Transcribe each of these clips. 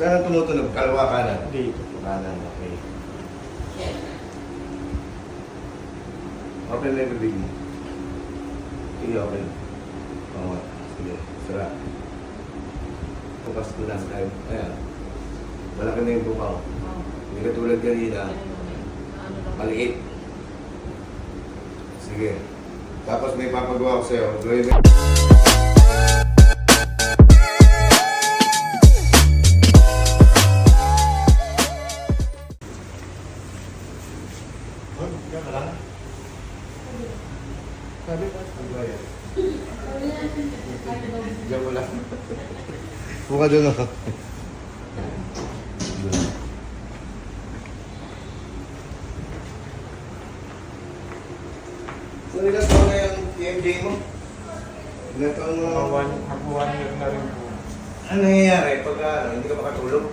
Saan ang tumutunog? Kalwa kanan? Dito. Kanan, okay. Open na yung bibig mo. Sige, open. Oo. Sige, sara. Bukas ko lang tayo. Ayan. Malaki na yung bukaw. Hindi ka tulad kanina. Maliit. Sige. Tapos may papagawa ko sa'yo. Gawin mo. Ako. Doon. So, ilang taon na yung TMJ mo? Ilang taon mo? Mga one, mag one year na rin po. Ano nangyayari pag ano, hindi ka makatulog?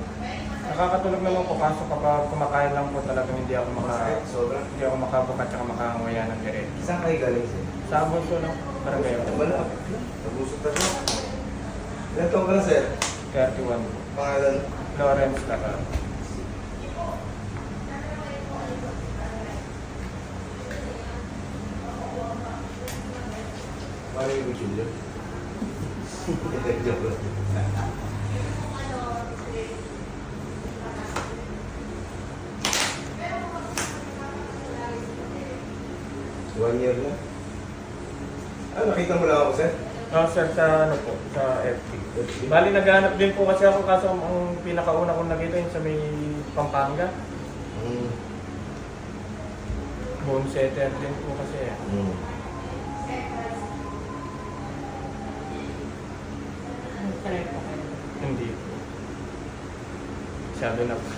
Nakakatulog naman po kaso kapag kumakain lang po talaga hindi ako maka Masakit, sobra. hindi ako makabukat at makangawaya ng dire. Saan kayo galing sir? Sa abonso ng barangay ako. Wala. Nabusot na siya. Ilang taon ka na sir? 31 po. Pangalan? Lawrence Laka. Paano yung kutsilyo? Joke lang. One year na. Ah, nakita mo lang ako, sir? No, sir, sa ano po, sa FT. Bali, naghanap din po kasi ako kaso ang pinakauna kong nakita yun sa may Pampanga. Hmm. Bone setter din po kasi. Hmm. Hindi po. Masyado na po.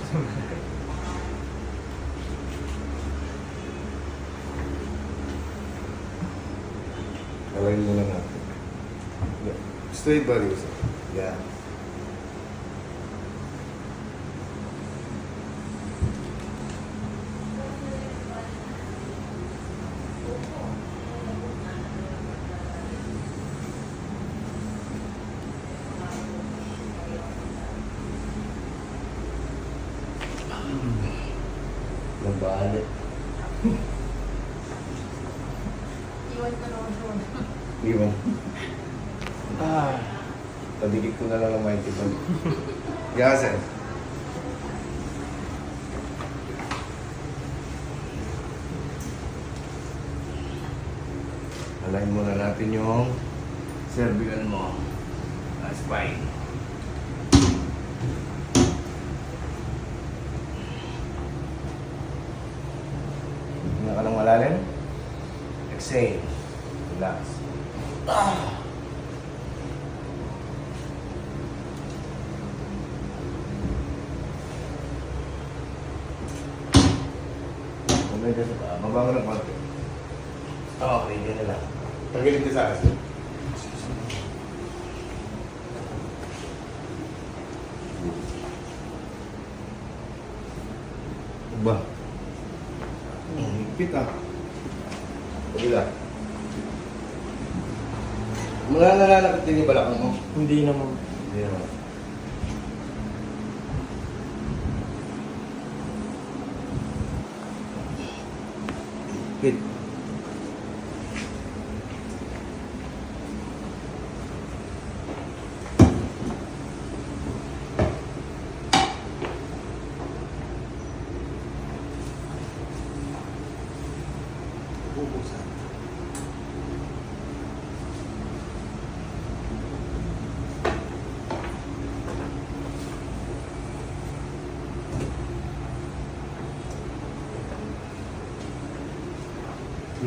Kalayin mo lang natin. Straight body. Yeah. Nabalik. Iwan ko naman doon. Iwan. Ah. Padikit ko na lang ang ito. Yeah, sir. Alayin muna natin yung cervical mo. Ah, spine. Hinga ka lang malalim. Exhale. Relax. Sa paa. Mabango ng konti. Okay, ganyan lang. Tanggalin ka sa akin. Ba? Ang higpit ah. Kabila. Mga nalalakit din yung balakang mo. Hindi naman. Hindi naman. Hit.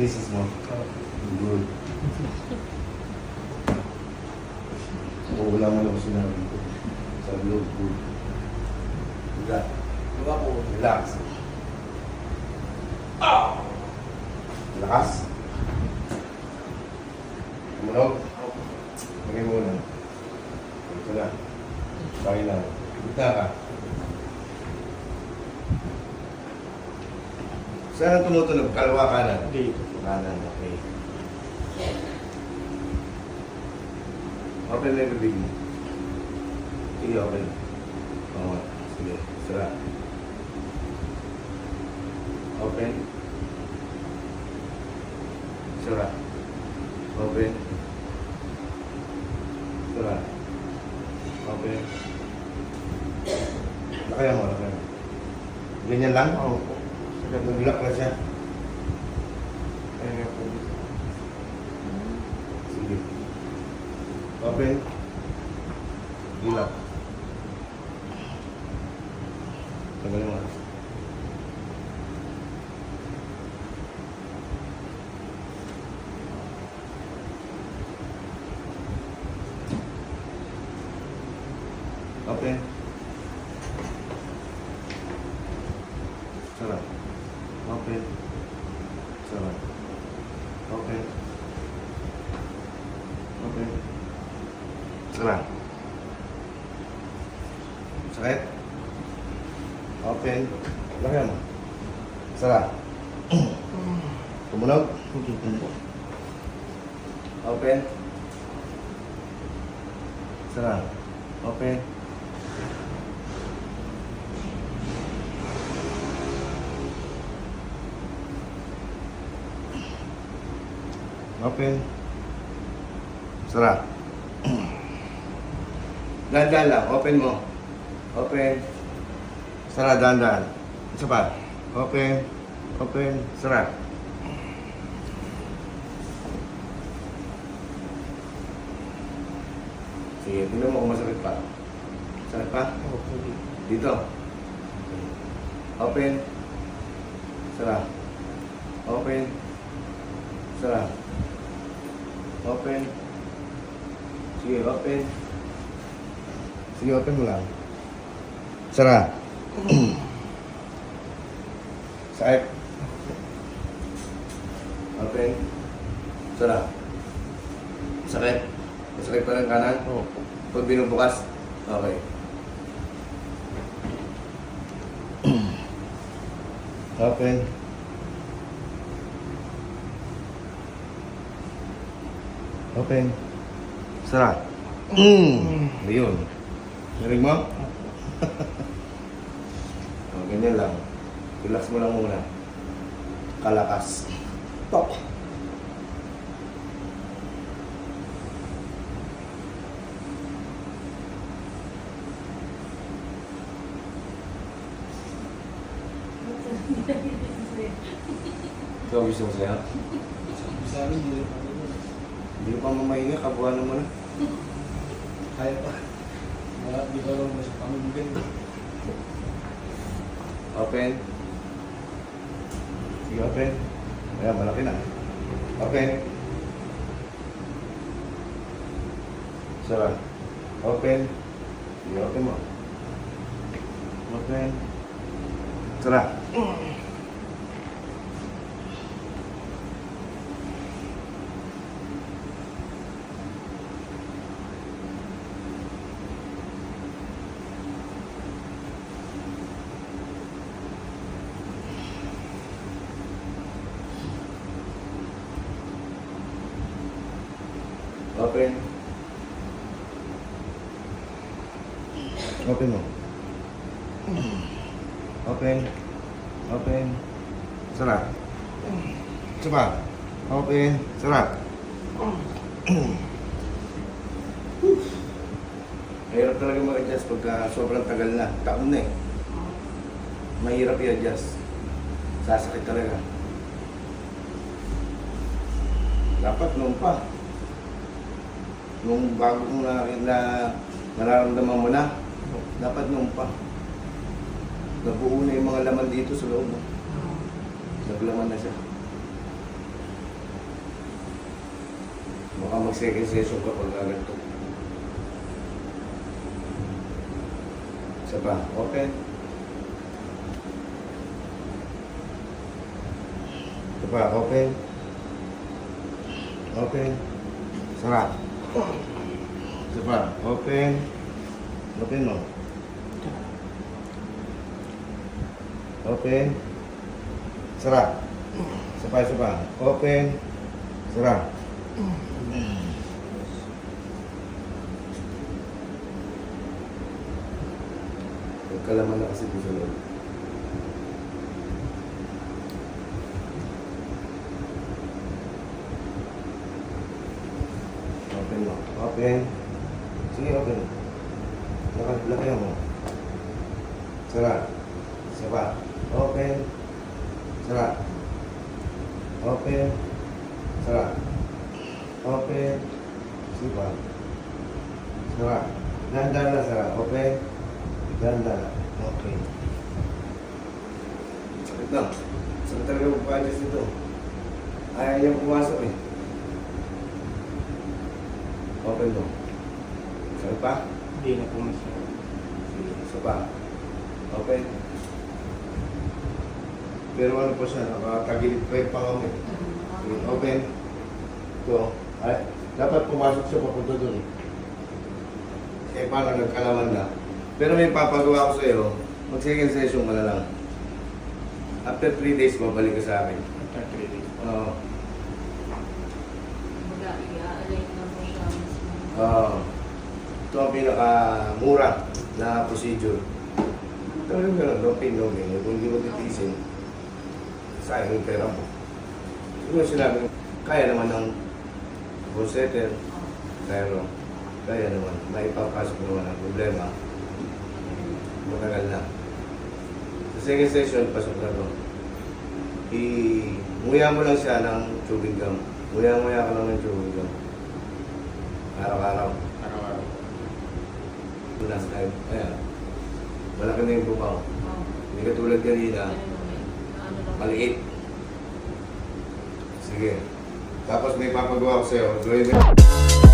This is mo. Good. Oo, wala man ako sinabi ko. Sabi ko, good. Diba po? Relax. Ah! Lakas. Tumunog? Lagay muna. Ito na. Bakit lang. Gitna ka. Saan ang tumutunog? Kalwa kanan? Dito. Kanan, okay. Open na yung bibig mo. Sige, open. Oo nga. Sara. Open. Sara. Open. Sara. Open. Lakayan mo, lakayan mo. Ganyan lang? Oo po. Nag-lock na siya. Ayun nga po. Sige. Open. Lock. Tagalin mo. Open. Sarap. Open. Sarap. Open. Open. Sarap. Sakit? Open. Lakayan mo. Sarap. Tumunog? Hindi po. Open. Sarap. Open. Open. Sarap. Dahan-dahan lang. Open mo. Open. Sarap, dahan-dahan. Isa pa. Open. Open. Sarap. Sige, tingnan mo kung masakit pa. Sakit pa? Po. Dito. Open. Sara. Open. Sara. Open. Sige, open. Sige, open mo lang. Sara. Sakit. Open. Sara. Sakit. Masakit pa ng kanan? Oo po. Pag binubukas, okay. Open. Open. Sarap. Mm. Ayun. Narinig mo? oh, ganyan lang. Relax mo lang muna. Kalakas. Tok. Ito gusto mo sa'yo? Sa amin, hindi yun. Hindi pa mamahinga, kabuhanan mo na. Kaya pa. Wala, di ba lang nasa pamibigyan. Open. Sige, open. Ayan, malaki na. Open. Sarap. Open. Sige, open mo. Open. Sarap. Open. Open mo. Open. Open. Sarap. Coba. Open. Sarap. Mahirap talaga mag-adjust pagka sobrang tagal na. Taon na eh. Mahirap i-adjust. Sasakit talaga. Dapat noon pa. Nung bago kong na, na nararamdaman mo na, dapat noon pa. Nabuo na yung mga laman dito sa loob. oh. Naglaman na siya. Baka mag second session ka pag ganito. Isa pa, open. Isa pa, open. Open. Sarap. Isa pa, open. Open mo. Open. Isa pa. Open. Sarap. Nagkalaman na kasi sa loob. Open mo. Open. Sige, open. Lakad, lakayan mo. Sara. Isa pa. Open. Sara. Open. Sara. Open. Sige pa. Sara. Dahan-dahan na, Sara. Open. Dahan-dahan na. Okay. Sakit na. Sakit talaga magpa-adjust nito. Ayaw niyang pumasok eh. Open mo. Sakit pa? Hindi na. Sige, isa pa. Okay. Pero ano po siya, nakatagilid pa yung pangamo. Sige, Open. Ito. Ay, dapat pumasok siya papunta dun. eh. Eh, paano nagkalaman na? Pero may papagawa ko sa'yo, mag second session ka na lang. After 3 days, babalik ka sa akin. After 3 days. Oo. Baga, i-align na po siya. Oo. ito ang pinakamura na procedure. Talagang ganun, no pain, no gain. Kung hindi mo titisin, sayang yung pera mo. Siguro sinabi, kaya naman ng goal setter, pero kaya naman, maipapasok naman ang problema, matagal na. Sa second session, pasok na to. I nguya mo lang siya ng chewing gum. Nguya-nguya ka lang ng chewing gum. Araw-araw. Araw-araw. Last time. Ayan. Malaki na yung bukaw. Oo. Hindi ka tulad kanina. Ano naman, ano lang. Maliit. Sige. Tapos may papagawa ko sa'yo. Mo.